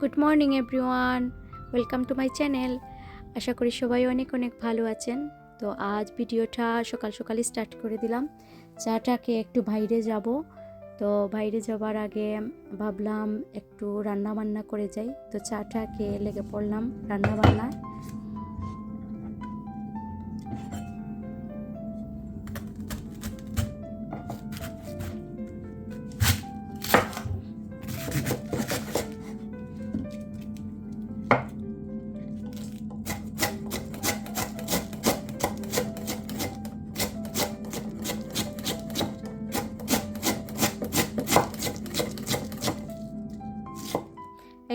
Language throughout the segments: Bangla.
Good morning everyone welcome to my channel আশা করি সবাই অনেক অনেক ভালো আছেন। তো আজ ভিডিওটা সকাল সকালই স্টার্ট করে দিলাম। চাটাকে একটু বাইরে যাব। তো বাইরে যাবার আগে ভাবলাম একটু রান্না বান্না করে যাই। তো চাটাকে লেগে পড়লাম রান্না বান্নায়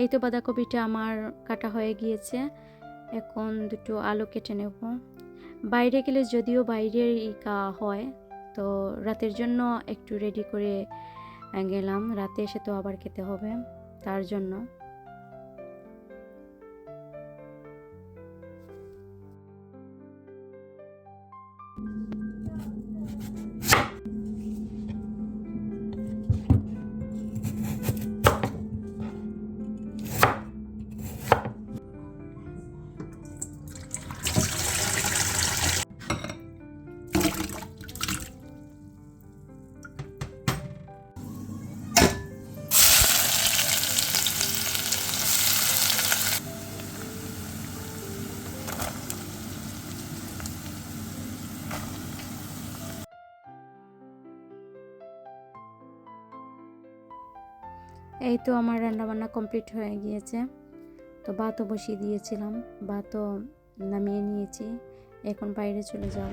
এই তো বাঁধাকপিটা আমার কাটা হয়ে গিয়েছে। এখন দুটো আলু কেটে নেব। বাইরে গেলে যদিও বাইরের খাওয়া হয়, তো রাতের জন্য একটু রেডি করে গেলাম। রাতে এসে তো আবার খেতে হবে, তার জন্য। এই তো আমার রান্নাবান্না কমপ্লিট হয়ে গিয়েছে। তো ভাতও বসিয়ে দিয়েছিলাম ভাতও নামিয়ে নিয়েছি। এখন বাইরে চলে যাব।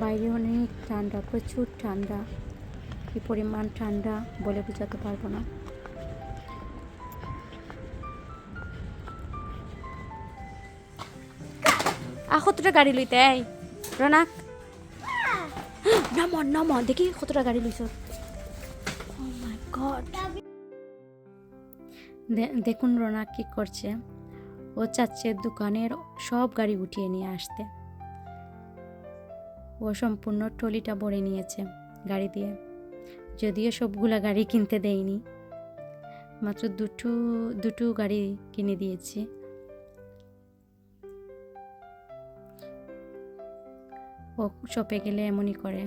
বাইরে অনেক ঠান্ডা প্রচুর ঠান্ডা। কি পরিমাণ ঠান্ডা বলে বোঝাতে পারব না। কতটা গাড়ি লইতে এই? রনাক? নম নম দেখি কতটা গাড়ি লইছ। দেখুন রোনা কি করছে। ও চাচ্ছে দোকানের সব গাড়ি উঠিয়ে নিয়ে আসতে। ও সম্পূর্ণ ট্রলিটা ভরে নিয়েছে গাড়ি দিয়ে। যদিও সবগুলা গাড়ি কিনতে দেয়নি। মাত্র দুটো দুটো গাড়ি কিনে দিয়েছি। ও শপে গেলে এমনই করে।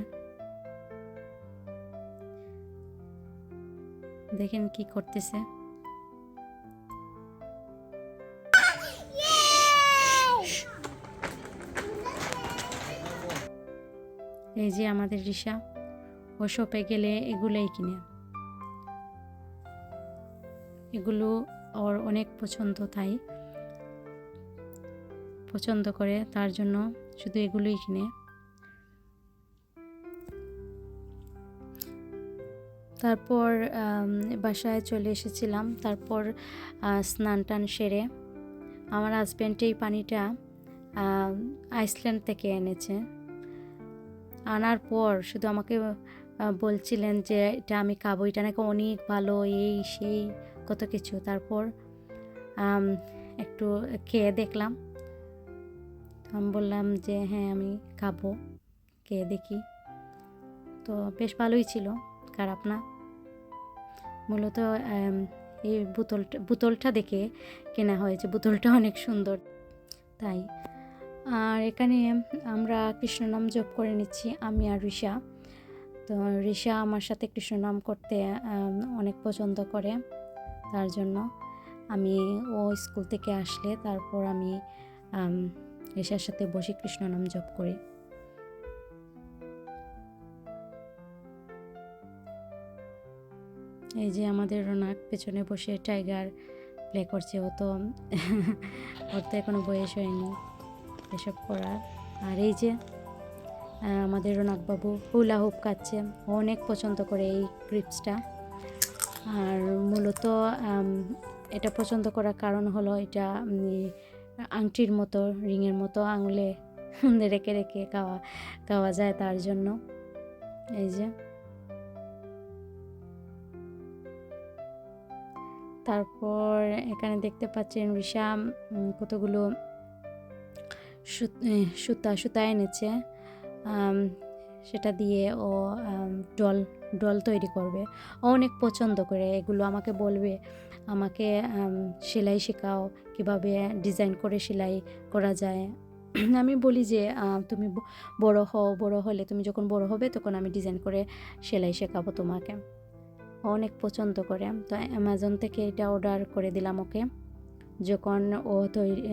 দেখেন কি করতেছে। এই যে আমাদের রিসা, ও শপে গেলে এগুলোই কিনে। এগুলো ওর অনেক পছন্দ, তাই পছন্দ করে, তার জন্য শুধু এগুলোই কিনে। তারপর বাসায় চলে এসেছিলাম। তারপর স্নান টান সেরে আমার হাজব্যান্ড এই পানিটা আইসল্যান্ড থেকে এনেছে। আনার পর শুধু আমাকে বলছিলেন যে, এটা আমি খাব, এটা নাকি অনেক ভালো, এই, সেই, কত কিছু। তারপর একটু খেয়ে দেখলাম। আমি বললাম যে হ্যাঁ আমি খাব, খেয়ে দেখি। তো বেশ ভালোই ছিল। খারাপ না মূলত এই বোতলটা বোতলটা দেখে কেনা হয়েছে। বোতলটা অনেক সুন্দর। তাই। আর এখানে আমরা কৃষ্ণনাম জপ করে নিচ্ছি, আমি আর ঋষা। তো ঋষা আমার সাথে কৃষ্ণনাম করতে অনেক পছন্দ করে। তার জন্য আমি ও স্কুল থেকে আসলে তারপর আমি ঋষার সাথে বসে কৃষ্ণনাম জপ করি। এই যে আমাদের রোনাক পেছনে বসে টাইগার প্লে করছে, ও তো ওর তো এখনও বয়স হয়নি এসব করার। আর এই যে আমাদের রোনাকবাবু হুলা হুপ কাচ্ছে, ও অনেক পছন্দ করে এই ক্রিপসটা। আর মূলত এটা পছন্দ করার কারণ হলো এটা আংটির মতো, রিংয়ের মতো আঙুলে রেখে রেখে খাওয়া খাওয়া যায় তার জন্য। এই যে তারপর এখানে দেখতে পাচ্ছেন ঋষা কতগুলো সুতা সুতা এনেছে। সেটা দিয়ে ও ডল ডল তৈরি করবে। ও অনেক পছন্দ করে। এগুলো আমাকে বলবে, আমাকে সেলাই শেখাও কীভাবে ডিজাইন করে সেলাই করা যায়। আমি বলি যে তুমি বড় হও, বড় হলে তুমি যখন বড় হবে তখন আমি ডিজাইন করে সেলাই শেখাবো তোমাকে। অনেক পছন্দ করে। তো অ্যামাজন থেকে এটা অর্ডার করে দিলাম ওকে। যখন ও তৈরি,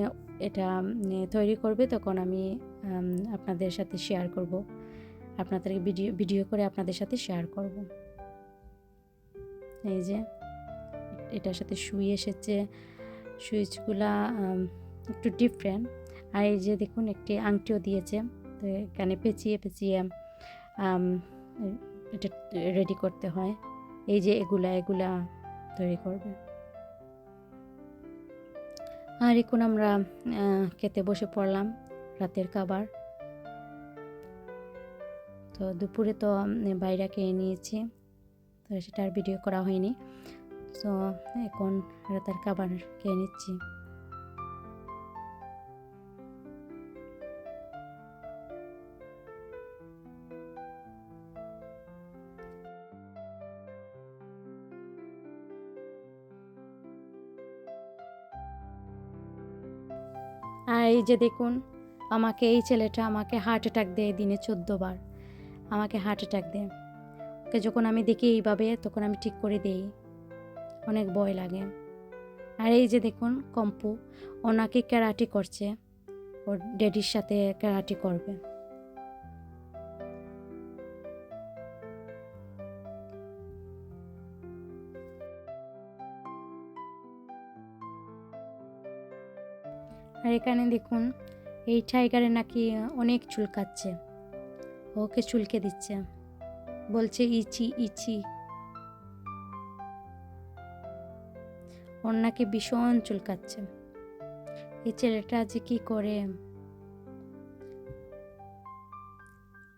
এটা তৈরি করবে তখন আমি আপনাদের সাথে শেয়ার করব। আপনাদের ভিডিও ভিডিও করে আপনাদের সাথে শেয়ার করব। এই যে, এটার সাথে সুই এসেছে। সুইচগুলা একটু ডিফারেন্ট আর এই যে দেখুন, একটি আংটিও দিয়েছে। তো এখানে পেঁচিয়ে পেঁচিয়ে এটা রেডি করতে হয়। এই যে এগুলা এগুলা তৈরি করবে। আর এখন আমরা খেতে বসে পড়লাম রাতের খাবার। তো দুপুরে তো বাইরে খেয়ে নিয়েছি, তো সেটা আর ভিডিও করা হয়নি। তো এখন রাতের খাবার খেয়ে নিচ্ছি। আর এই যে দেখুন, আমাকে এই ছেলেটা আমাকে হার্ট অ্যাটাক দেয় দিনে চোদ্দ বার। আমাকে হার্ট অ্যাটাক দেয়। ওকে যখন আমি দেখি এইভাবে, তখন আমি ঠিক করে দিই। অনেক ভয় লাগে। আর এই যে দেখুন, কম্পু, ওনাকে ক্যারাটি করছে। ওর ড্যাডির সাথে ক্যারাটি করবে। আর এখানে দেখুন, এই টাইগারে নাকি অনেক চুলকাচ্ছে ওকে চুলকে দিচ্ছে। বলছে, ইচি ইচি। ওর নাকি ভীষণ চুলকাচ্ছে এই ছেলেটা যে কি করে?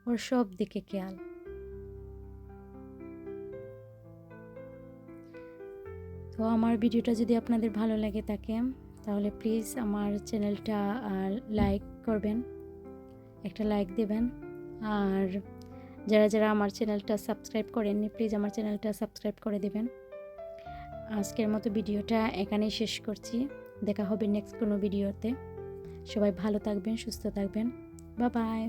ওর সব দিকে খেয়াল। তো আমার ভিডিওটা যদি আপনাদের ভালো লাগে থাকে তাহলে প্লিজ আমার চ্যানেলটা লাইক করবেন, একটা লাইক দেবেন। আর যারা যারা আমার চ্যানেলটা সাবস্ক্রাইব করেননি, প্লিজ আমার চ্যানেলটা সাবস্ক্রাইব করে দেবেন। আজকের মতো ভিডিওটা এখানেই শেষ করছি। দেখা হবে নেক্সট কোনো ভিডিওতে। সবাই ভালো থাকবেন, সুস্থ থাকবেন। বা বাই